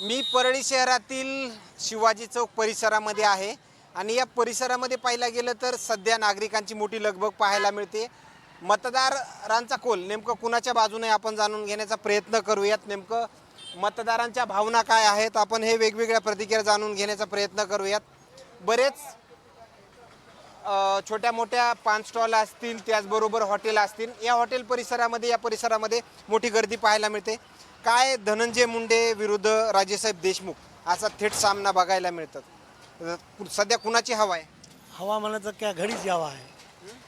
मी परळी शहरातील शिवाजी चौक परिसरामध्ये आहे. आणि या परिसरामध्ये पाहिलं गेलं तर सध्या नागरिकांची मोठी लगबग पाहायला मिळते. मतदारांचा कोल नेमकं कुणाच्या बाजूने आपण जाणून घेण्याचा प्रयत्न करूयात? नेमकं मतदारांच्या भावना काय आहेत? आपण हे वेगवेगळ्या प्रतिक्रिया जाणून घेण्याचा प्रयत्न करूयात. बरेच छोट्या मोठ्या पान स्टॉल असतील त्याचबरोबर हॉटेल असतील. या हॉटेल परिसरामध्ये या परिसरामध्ये मोठी गर्दी पाहायला मिळते. काय धनंजय मुंडे विरुद्ध राजेसाहेब देशमुख असा थेट सामना बघायला मिळतात? कु- सध्या कुणाची हवा आहे? हवामानाचं काय घडीच हवा आहे.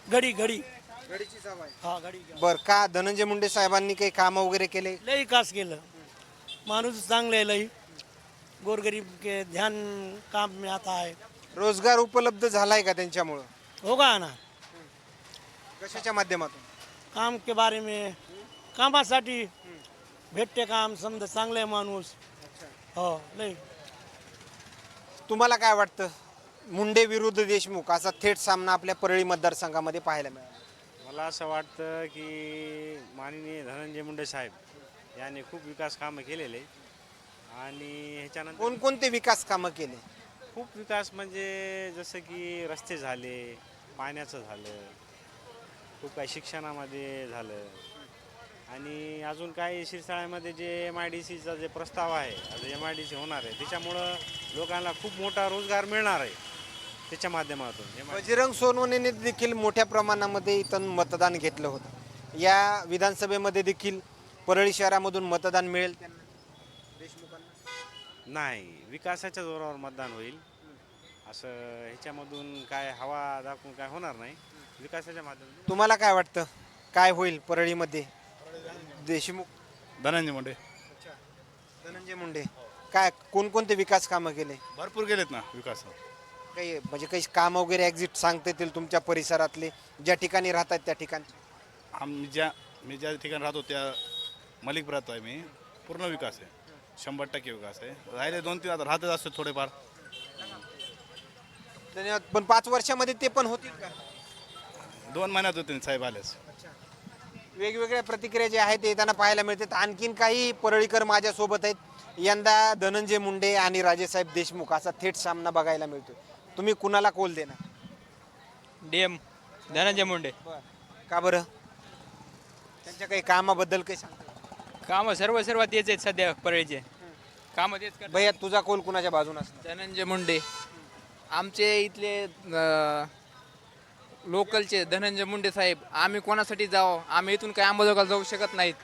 घडी घडी. घडीचीच हवा आहे. हा घडी बरं का धनंजय मुंडे साहेबांनी काही कामं वगैरे केले? लई कास केलं. माणूस चांगले आहे लई. गोरगरीब के ध्यान काम में आता है रोजगार उपलब्ध झालाय का त्यांच्यामुळं? होगा ना. कशाच्या माध्यमातून? काम के बारे में कामासाठी. भेटते काम समजा चांगले आहे माणूस? हो लई. तुम्हाला काय वाटतं? मुंडे विरुद्ध देशमुख असा थेट सामना आपल्या परळी मतदारसंघामध्ये पाहायला मिळाला. मला असं वाटतं की माननीय धनंजय मुंडे साहेब यांनी खूप विकास कामं केलेले आणि ह्याच्यानंतर कोणकोणते विकास कामं केले? खूप विकास म्हणजे जसं की रस्ते झाले पाण्याचं झालं खूप काही शिक्षणामध्ये झालं. आणि अजून काही शिरसाळ्यामध्ये जे एम आय डी सीचा जे प्रस्ताव आहे आता एम आय डी सी होणार आहे त्याच्यामुळं लोकांना खूप मोठा रोजगार मिळणार आहे त्याच्या माध्यमातून. बजरंग सोनवणेने देखील मोठ्या प्रमाणामध्ये इथं मतदान घेतलं होतं. या विधानसभेमध्ये देखील परळी शहरामधून मतदान मिळेल नाही विकासाच्या जोरावर मतदान होईल. असं ह्याच्यामधून काय हवा दाखवून काय होणार नाही. विकासाच्या माध्यमातून. तुम्हाला काय वाटतं? काय होईल परळीमध्ये? देशमुख धनंजय मुंडे. धनंजय मुंडे. काय कोणकोणते विकास कामं केले? भरपूर गेलेत ना विकास. काही म्हणजे काही कामं वगैरे एक्झिट सांगता येतील तुमच्या परिसरातले ज्या ठिकाणी राहतात त्या ठिकाणी आम्ही ज्या मी ज्या ठिकाणी राहतो त्या मलिकपुरात आहे मी. पूर्ण विकास आहे. शंभर टक्के विकास आहे. राहिले दोन तीन आता राहतच असते थोडेफार. धन्यवाद. पण पाच वर्षामध्ये ते पण होतील का? दोन महिन्यात होते साहेब आलेच. वेगवेगळ्या प्रतिक्रिया ज्या आहेत ते येताना पाहायला मिळतात. आणखीन काही परळीकर माझ्यासोबत आहेत. यंदा धनंजय मुंडे आणि राजेसाहेब देशमुख असा थेट सामना बघायला मिळतो तुम्ही कुणाला कोल देणार? D M Dhananjay Munde. का बरं? त्यांच्या काही कामाबद्दल काही सांगता कामं सर्व सर्व तेच आहेत सध्या परळीचे. कामं तेच करतात. भैया तुझा कोल कुणाच्या बाजून असणार? धनंजय मुंडे. आमचे इथले अ, लोकलचे धनंजय मुंडे साहेब आम्ही कोणासाठी जावं? आम्ही इथून काही अंबाजोगाला जाऊ शकत नाहीत.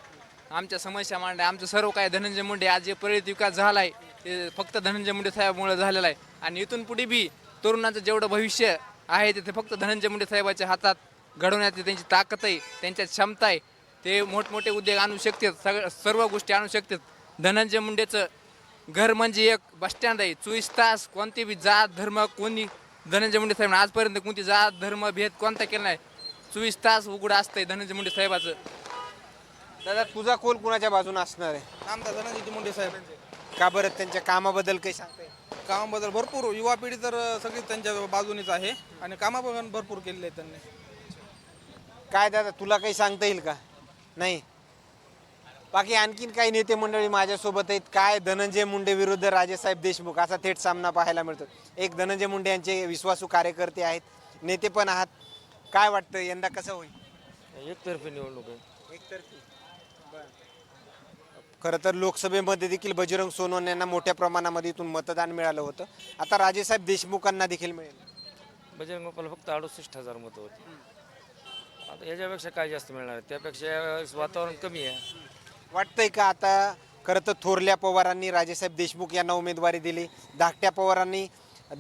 आमच्या समस्या मांडल्या. आमचं सर्व काय धनंजय मुंडे आज जे परिणित विकास झाला आहे ते फक्त धनंजय मुंडे साहेबामुळे झालेला आहे. आणि इथून पुढे बी तरुणाचं जेवढं भविष्य आहे ते फक्त धनंजय मुंडे साहेबाच्या हातात घडवण्याची त्यांची ताकद आहे त्यांच्यात क्षमता आहे. ते मोठमोठे उद्योग आणू शकतात सग सर्व गोष्टी आणू शकतात. धनंजय मुंडेचं घर म्हणजे एक बसस्टँड आहे. चोवीस तास कोणते बी जात धर्म कोणी धनंजय मुंडे साहेब आजपर्यंत कोणती जात धर्म भेद कोणता केला नाही. चोवीस तास उघड असतंय धनंजय मुंडे साहेबाचं. दादा तुझा कोल कुणाच्या बाजून असणार आहे? आमदार धनंजय मुंडे साहेब. का बरं त्यांच्या कामाबद्दल काही सांगता येईल कामाबद्दल भरपूर युवा पिढी तर सगळी त्यांच्या बाजूनीच आहे आणि कामा पण भरपूर केलेले आहेत त्यांनी. काय दादा तुला काही सांगता येईल का? नाही? बाकी आणखीन काही नेते मंडळी माझ्यासोबत आहेत. काय धनंजय मुंडे विरुद्ध राजेसाहेब देशमुख असा थेट सामना पाहायला मिळतो. एक धनंजय मुंडे यांचे विश्वासू कार्यकर्ते आहेत. नेते पण आहात. काय वाटतं यंदा कसं होईल? एकतर्फी निवडणूक आहे. एकतर्फी. खरं तर लोकसभेमध्ये देखील बजरंग सोनवणे यांना मोठ्या प्रमाणामध्ये इथून मतदान मिळालं होतं. आता राजेसाहेब देशमुखांना देखील मिळेल. बजरंग फक्त अडुसष्ट हजार मतं होती. आता याच्यापेक्षा काय जास्त मिळणार आहे? त्यापेक्षा वातावरण कमी आहे. वाटतंय का आता खरं तर थोरल्या पवारांनी राजेसाहेब देशमुख यांना उमेदवारी दिली धाकट्या पवारांनी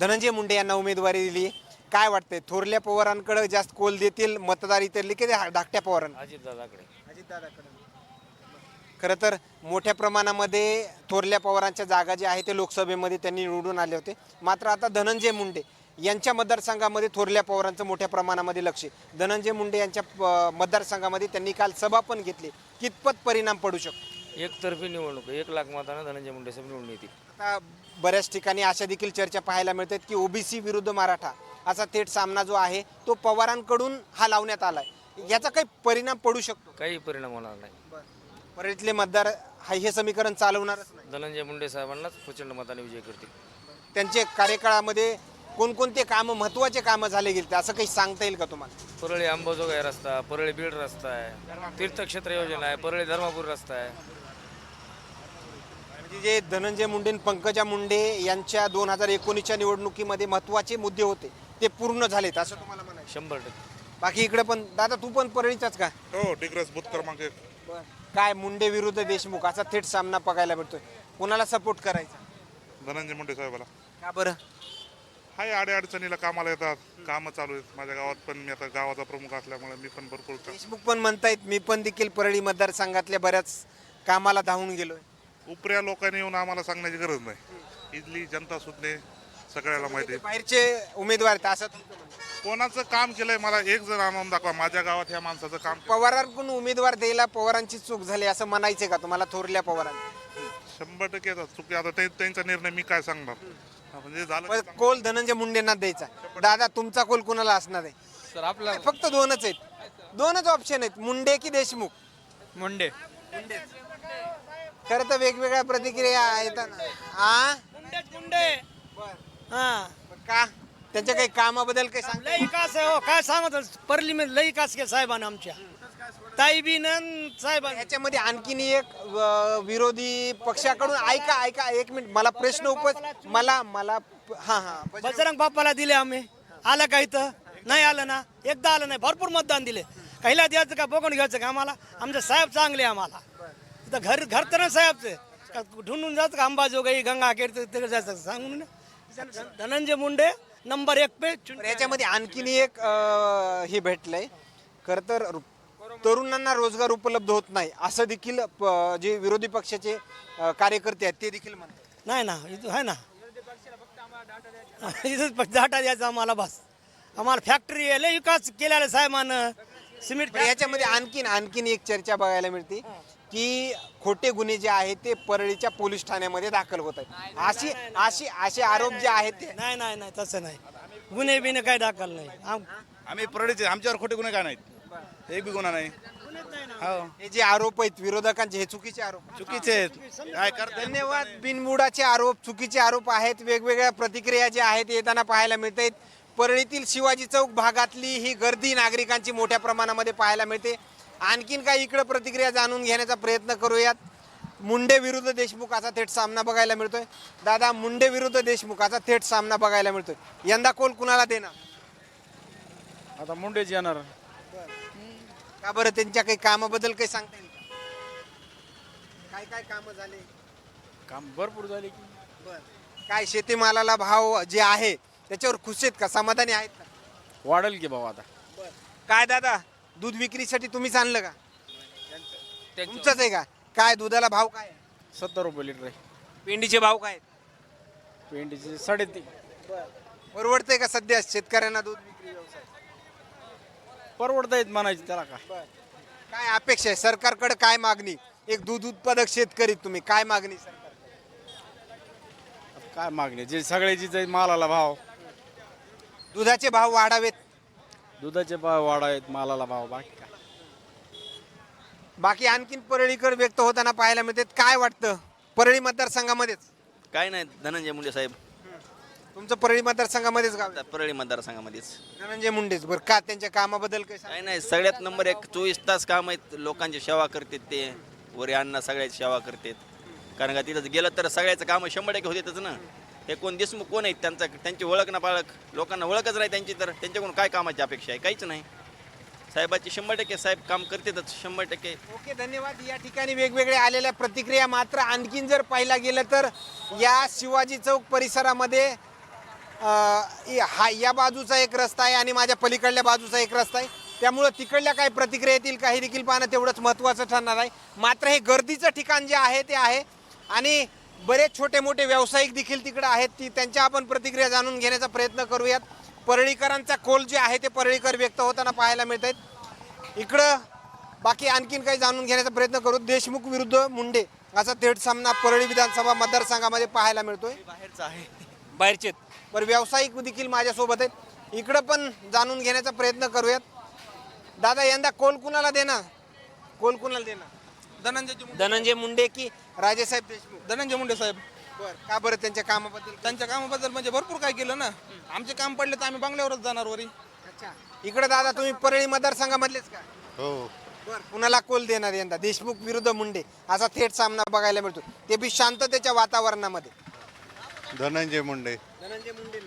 धनंजय मुंडे यांना उमेदवारी दिली. काय वाटतंय? थोरल्या पवारांकडे जास्त कोल देतील मतदार इतरली की धाकट्या पवारांना अजितदादाकडे. खरं तर मोठ्या प्रमाणामध्ये थोरल्या पवारांच्या जागा ज्या आहेत ते लोकसभेमध्ये त्यांनी निवडून आले होते. मात्र आता धनंजय मुंडे यांच्या मतदारसंघामध्ये थोरल्या पवारांचं मोठ्या प्रमाणामध्ये लक्ष आहे. धनंजय मुंडे यांच्या मतदारसंघामध्ये त्यांनी काल सभा पण घेतली. कितपत परिणाम पडू शकतो? एकतर्फी निवडणूक. एक लाख मतानं धनंजय मुंडे साहेब निवडून येतील. आता बऱ्याच ठिकाणी अशा देखील चर्चा पाहायला मिळतात की ओबीसी विरुद्ध मराठा असा थेट सामना जो आहे तो पवारांकडून हा लावण्यात आलाय. याचा काही परिणाम पडू शकतो काही परिणाम होणार नाही. परळीतले मतदार हा हे समीकरण चालवणारच नाही. धनंजय मुंडे साहेबांनाच प्रचंड मताने विजय करतील. त्यांचे कार्यकाळामध्ये कोणकोणते कामं महत्त्वाचे कामं झाले गेले असं काही सांगता येईल का तुम्हाला? परळी अंबाजोगाई रस्ता परळी बीड रस्ता आहे तीर्थक्षेत्र योजना आहे परळी धर्मापूर रस्ता आहे. म्हणजे जे धनंजय मुंडे आणि पंकजा मुंडे यांच्या दोन हजार एकोणीसच्या निवडणुकीमध्ये महत्त्वाचे मुद्दे होते ते पूर्ण झालेत असं तुम्हाला म्हणायचं शंभर टक्के. बाकी इकडे पण दादा तू पण परळीचाच का? हो डिग्रस बूथ क्रमांक एक. काय मुंडे विरुद्ध देशमुख असा थेट सामना बघायला मिळतोय. कोणाला सपोर्ट करायचा? धनंजय मुंडे साहेबाला. का बरं? हाय आडे अडचणीला कामाला येतात. कामं चालू आहेत. माझ्या गावात पण मी आता गावाचा प्रमुख असल्यामुळे मी पण भरपूर का- देशमुख पण म्हणतायत मी पण देखील परळी मतदारसंघातल्या बऱ्याच कामाला धावून गेलोय. उपऱ्या लोकांनी येऊन आम्हाला सांगण्याची गरज नाही. इथली जनता सुद्धा सगळ्याला माहिती आहे. बाहेरचे उमेदवार आहेत असं तुमचं म्हणणं. कोणाचं काम केलंय मला एक जण आणून दाखवा. माझ्या गावात ह्या माणसाचं काम केलं. पवारांकडून उमेदवार द्यायला पवारांची चूक झाली असं म्हणायचंय का तुम्हाला थोरल्या पवारांनी? शंभर टक्के आता चुकी. आता ते- त्यांचा निर्णय मी काय सांगणार? म्हणजे झालं पण कोल धनंजय मुंडेंना द्यायचा. दादा तुमचा कोल कुणाला असणार आहे? सर आपला फक्त दोनच आहेत. दोनच ऑप्शन आहेत. मुंडे की देशमुख? मुंडे. खरं तर वेगवेगळ्या प्रतिक्रिया येतात हा मुंडेच मुंडे. हा. का? त्यांच्या काही कामाबद्दल काही सांग लय विकास आहे हो. काय सांगत परली मध्ये लय विकास केला साहेबांना आमच्या. ताई बी साहेबांनी. याच्यामध्ये आणखीन एक अ, विरोधी पक्षाकडून ऐका ऐका एक मिनिट. मला प्रश्न उपज मला मला हा हा. बजरंग बाप्पाला दिले आम्ही. आलं का इथं? नाही आलं ना? एकदा आलं नाही. भरपूर मतदान दिले. काहीला द्यायचं का? बघून घ्यायचं का आम्हाला? आमचे साहेब चांगले आम्हाला. इथं घर घर तर ना साहेबचे. का ढूंढून जायचं का अंबाजोगाई गंगा तिकडे जायचं? सांगून ना. धनंजय मुंडे नंबर एक पे. चुन- तर याच्यामध्ये आणखीन एक अ, हे भेटलंय. खर तर तरुणांना रोजगार उपलब्ध होत नाही असं देखील प- जे विरोधी पक्षाचे अ, कार्यकर्ते आहेत ते देखील म्हणतात. नाही ना इथं आहे ना. इथं फक्त डाटा द्यायचा आम्हाला बस. आम्हाला फॅक्टरी आहे लय विकास केलेला साहेबानं. सिमेंट पण याच्यामध्ये आणखीन आणखीन एक चर्चा बघायला मिळते की खोटे गुन्हे जे आहेत ते परळीच्या पोलीस ठाण्यामध्ये दाखल होत आहेत. अशी अशी असे आरोप जे आहेत ते नाही नाही नाही तसं नाही. गुन्हे बिने काय दाखल नाही. आम- आम्ही परळीचे आमच्यावर खोटे गुन्हे काय नाहीत? एक बी गुन्हा नाही. हो. हे जे आरोप आहेत विरोधकांचे हे चुकीचे आरोप चुकीचे आहेत. काय करता धन्यवाद. बिनबुडाचे आरोप चुकीचे आरोप आहेत. वेगवेगळ्या प्रतिक्रिया ज्या आहेत येताना पाहायला मिळत आहेत परळीतील शिवाजी चौक भागातली ही गर्दी नागरिकांची मोठ्या प्रमाणामध्ये पाहायला मिळते. आणखीन काही इकडं प्रतिक्रिया जाणून घेण्याचा प्रयत्न करूयात. मुंडे विरुद्ध देशमुख असा थेट सामना बघायला मिळतोय. दादा मुंडे विरुद्ध देशमुख असा थेट सामना बघायला मिळतोय. यंदा कोल कुणाला देणार? आता मुंडेच येणार. का बरं त्यांच्या काही कामाबद्दल काही सांगता येईल का? काय काय कामं झाले? काम भरपूर झाले की. काय शेतीमालाला भाव जे आहे त्याच्यावर खुश आहेत का? समाधानी आहेत का? वाढेल की भाऊ आता. काय दादा दूध विक्रीसाठी तुम्हीच आणलं का? तुमचंच आहे का? काय दुधाला भाव काय आहे? सत्तर रुपये लिटर आहे. पेंडीचे भाव काय आहेत? पेंडीचे साडेतीन. परवडतंय का सध्या शेतकऱ्यांना दूध विक्री व्यवसाय परवडता येत म्हणायचे त्याला काय काय अपेक्षा आहे? सरकारकडे काय मागणी? एक दूध उत्पादक शेतकरी तुम्ही काय मागणी सरकार काय मागणी जे सगळ्याची जे मालाला भाव. दुधाचे भाव वाढावेत. दुधाचे भाव वाढ आहेत मालाला भाव बाकी काय? बाकी आणखीन परळीकर व्यक्त होताना पाहायला मिळते काय वाटतं? परळी मतदारसंघामध्येच. काय नाही धनंजय मुंडे साहेब. तुमचं परळी मतदारसंघामध्येच गाव आहे? परळी मतदारसंघामध्येच. धनंजय मुंडेच. बरं का त्यांच्या कामाबद्दल काय सांग काय नाही सगळ्यात नंबर एक चोवीस तास काम आहेत. लोकांची सेवा करतात ते. वरी अण्णा सगळ्याची सेवा करतात. कारण का तिथं गेलं तर सगळ्याचं कामं शंभर टक्के होतेच ना. हे कोण देशमुख कोण आहेत? त्यांचा त्यांची ओळख ना पाळख. लोकांना ओळखच नाही त्यांची तर त्यांच्याकडून काय कामाची अपेक्षा आहे? काहीच नाही. साहेबाची शंभर टक्के साहेब काम करतातच शंभर टक्के. ओके धन्यवाद. या ठिकाणी वेगवेगळ्या आलेल्या प्रतिक्रिया मात्र आणखीन जर पाहिला गेलं तर या शिवाजी चौक परिसरामध्ये हा या बाजूचा एक रस्ता आहे आणि माझ्या पलीकडल्या बाजूचा एक रस्ता आहे. त्यामुळं तिकडल्या काही प्रतिक्रिया येतील काही देखील पाहणं तेवढंच महत्त्वाचं ठरणार आहे. मात्र हे गर्दीचं ठिकाण जे आहे ते आहे. आणि बरेच छोटे मोठे व्यावसायिक देखील तिकडे आहेत ती त्यांच्या आपण प्रतिक्रिया जाणून घेण्याचा प्रयत्न करूयात. परळीकरांचा कोल जे आहे ते परळीकर व्यक्त होताना पाहायला मिळत आहेत इकडं बाकी आणखीन काही जाणून घेण्याचा प्रयत्न करू. देशमुख विरुद्ध मुंडे असा थेट सामना परळी विधानसभा मतदारसंघामध्ये पाहायला मिळतोय. बाहेरचं आहे. बाहेरचे बरं व्यावसायिक देखील माझ्यासोबत आहेत. इकडं पण जाणून घेण्याचा प्रयत्न करूयात. दादा यंदा कोल कुणाला देणार? कोल कुणाला देणार? धनंजय मुंडे. धनंजय मुंडे की राजेसाहेब देशमुख? धनंजय मुंडे साहेब. बर का बरं त्यांच्या कामाबद्दल? त्यांच्या कामाबद्दल म्हणजे भरपूर काय केलं ना. आमचे काम पडले तर आम्ही बंगल्यावरच जाणार वरी. अच्छा. इकडे दादा तुम्ही परळी मतदारसंघामधलेच का? हो. बर कुणाला कोल देणार यंदा? देशमुख विरुद्ध मुंडे. असा थेट सामना बघायला मिळतो. ते बी शांततेच्या वातावरणामध्ये. धनंजय मुंडे. धनंजय मुंडे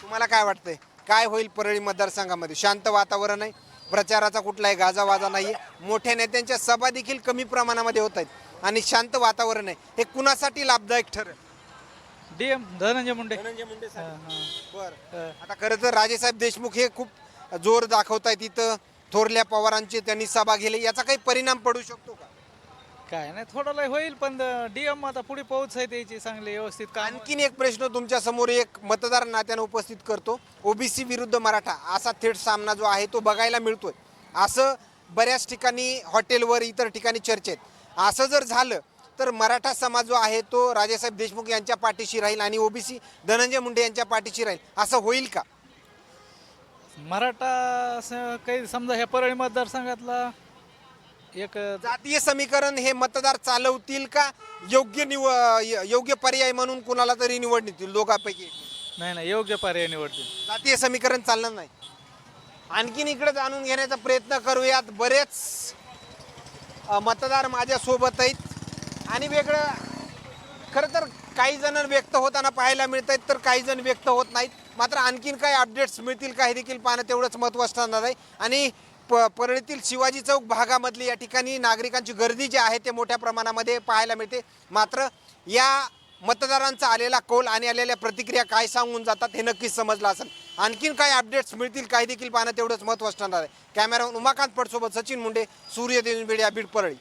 तुम्हाला काय वाटतंय? काय होईल परळी मतदारसंघामध्ये? शांत वातावरण आहे प्रचाराचा कुठलाही गाजावाजा नाहीये. मोठ्या नेत्यांच्या सभा देखील कमी प्रमाणामध्ये होत आहेत आणि शांत वातावरण आहे. हे कुणासाठी लाभदायक ठरेल? डीएम धनंजय मुंडे. धनंजय मुंडे बर. आता खरं तर राजेसाहेब देशमुख हे खूप जोर दाखवत आहेत इथं थोरल्या पवारांची त्यांनी सभा घेतली. याचा काही परिणाम पडू शकतो का? काय नाही थोडं लय होईल पण डीएम आता पुढे पोहोच आहे त्याची चांगली व्यवस्थित काम. आणखीन एक प्रश्न तुमच्यासमोर एक मतदार नात्यानं उपस्थित करतो. ओबीसी विरुद्ध मराठा असा थेट सामना जो आहे तो बघायला मिळतोय. असं बऱ्याच ठिकाणी हॉटेलवर इतर ठिकाणी चर्चेत असं जर झालं तर मराठा समाज जो आहे तो राजेसाहेब देशमुख यांच्या पाठीशी राहील आणि ओबीसी धनंजय मुंडे यांच्या पाठीशी राहील. असं होईल का? मराठा असं काही समजा ह्या परळी मतदारसंघातला एक जातीय समीकरण हे मतदार चालवतील का? योग्य निव योग्य पर्याय म्हणून कुणाला तरी निवडतील दोघांपैकी? नाही नाही योग्य पर्याय निवडतील. जातीय समीकरण चालणार नाही. आणखीन इकडे जाणून घेण्याचा प्रयत्न करूयात. बरेच अ, मतदार माझ्या सोबत आहेत. आणि वेगळं खरं तर काही जण व्यक्त होताना पाहायला मिळत आहेत तर काही जण व्यक्त होत नाहीत. मात्र आणखीन काही अपडेट्स मिळतील का हे देखील पाहणं तेवढंच महत्त्वाचं ठरणार आहे. आणि प परळीतील शिवाजी चौक भागामधली या ठिकाणी नागरिकांची गर्दी जी आहे ते मोठ्या प्रमाणामध्ये पाहायला मिळते. मात्र या मतदारांचा आलेला कौल आणि आलेल्या प्रतिक्रिया काय सांगून जातात हे नक्कीच समजलं असेल. आणखीन काही अपडेट्स मिळतील काही देखील पाहणं तेवढंच महत्त्वाचं असणार आहे. कॅमेरामन उमाकांत पटसोबत सचिन मुंडे सूर्य मीडिया बीड परळी.